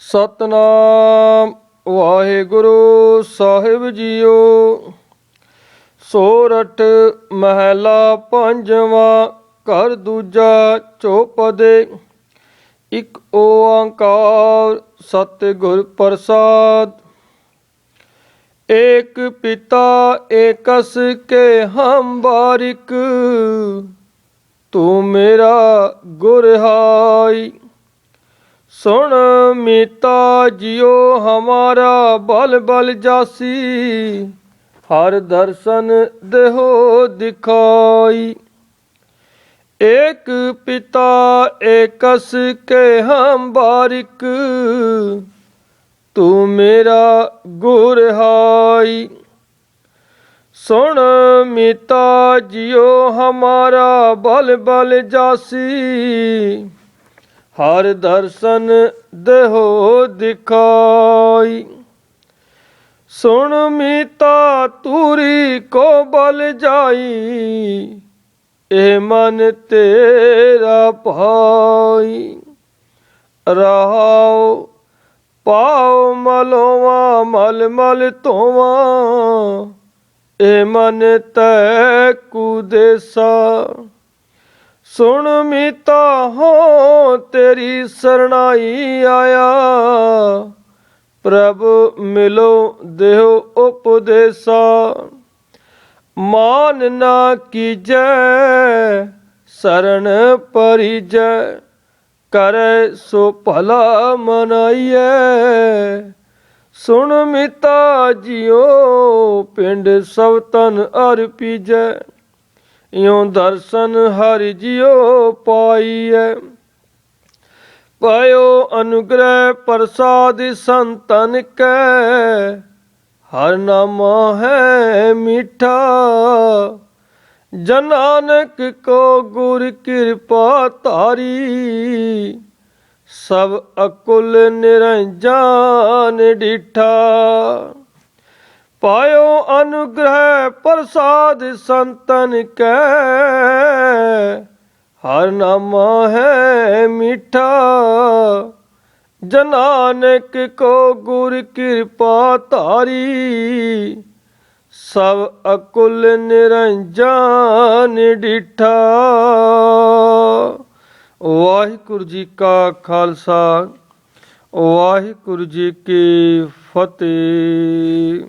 ਸਤਨਾਮ ਵਾਹਿਗੁਰੂ ਸਾਹਿਬ ਜੀਓ। ਸੋਰਠ ਮਹਿਲਾ ਪੰਜਵਾਂ, ਘਰ ਦੂਜਾ ਚੋਪਦੇ। ਇਕ ਓੰਕਾਰ ਸਤਿਗੁਰ ਪ੍ਰਸਾਦ। ਏਕ ਪਿਤਾ ਏਕਸ ਕੇ ਹਮ ਬਾਰਿਕ। ਤੂੰ ਮੇਰਾ ਗੁਰਹਾਈ ਸੁਣ ਮੀਤਾ ਜਿਉ ਹਮਾਰਾ ਬਲ ਬਲ ਜਾਸੀ, ਹਰ ਦਰਸ਼ਨ ਦੇਹੋ ਦਿਖਾਈ। ਏਕ ਪਿਤਾ ਏਕਸ ਕੇ ਹਮ ਬਾਰਿਕ, ਤੂੰ ਮੇਰਾ ਗੁਰਹਾਈ ਸੁਣ ਮੀਤਾ ਜਿਉ ਹਮਾਰਾ ਬਲ ਬਲ ਜਾਸੀ ਹਰ ਦਰਸ਼ਨ ਦੇਹੋ ਦਿਖਾਈ। ਸੁਣ ਮੀਤਾ ਤੂਰੀ ਕੋ ਬਲ ਜਾਈ, ਇਹ ਮਨ ਤੇਰਾ ਭਾਈ। ਰਹਾਉ, ਪਾਉ ਮਲੋਵਾ, ਮਲ ਮਲ ਧੋਵਾ, ਇਹ ਮਨ ਤੈ ਕੁਦੇਸਾ। ਸੁਣ ਮੀਤਾ ਹੋ ਤੇਰੀ ਸਰਣਾਈ ਆਇਆ। ਪ੍ਰਭ ਮਿਲੋ ਦੇਹੁ ਉਪਦੇਸਾ। ਮਾਨ ਨਾ ਕੀਜੈ ਸਰਣ ਪਰਿਜੈ, ਕਰੈ ਸੋ ਭਲਾ ਮਨਾਈਐ। ਸੁਣ ਮਿਤਾ ਜਿਉ ਪਿੰਡ ਸਭ ਤਨ ਅਰਪੀਜੈ ਇਉਂ ਦਰਸ਼ਨ ਹਰਿ ਜਿਉ ਪਾਈਐ। ਪਾਇਓ ਅਨੁਗ੍ਰਹਿ ਪ੍ਰਸਾਦ ਸੰਤਨ ਕੈ। ਹਰ ਨਾਮ ਹੈ ਮਿਠਾ। ਜਨਾਨਕ ਕੋ ਗੁਰ ਕਿਰਪਾ ਧਾਰੀ। ਸਭ ਅਕੁਲ ਨਿਰੰਜਾਨ ਡਿਠਾ। ਪਾਇਓ ਅਨੁਗ੍ਰਹਿ ਪ੍ਰਸਾਦ ਸੰਤਨ ਕੈ। ਹਰ ਨਾਮ ਹੈ ਮਿਠਾ, ਜਨਾਨਕ ਕੋ ਗੁਰ ਕਿਰਪਾ ਧਾਰੀ। ਸਭ ਅਕੁਲ ਨਿਰੰਜਾਨ ਡਿਠਾ। ਵਾਹਿਗੁਰੂ ਜੀ ਕਾ ਖਾਲਸਾ, ਵਾਹਿਗੁਰੂ ਜੀ ਕੀ ਫਤਿਹ।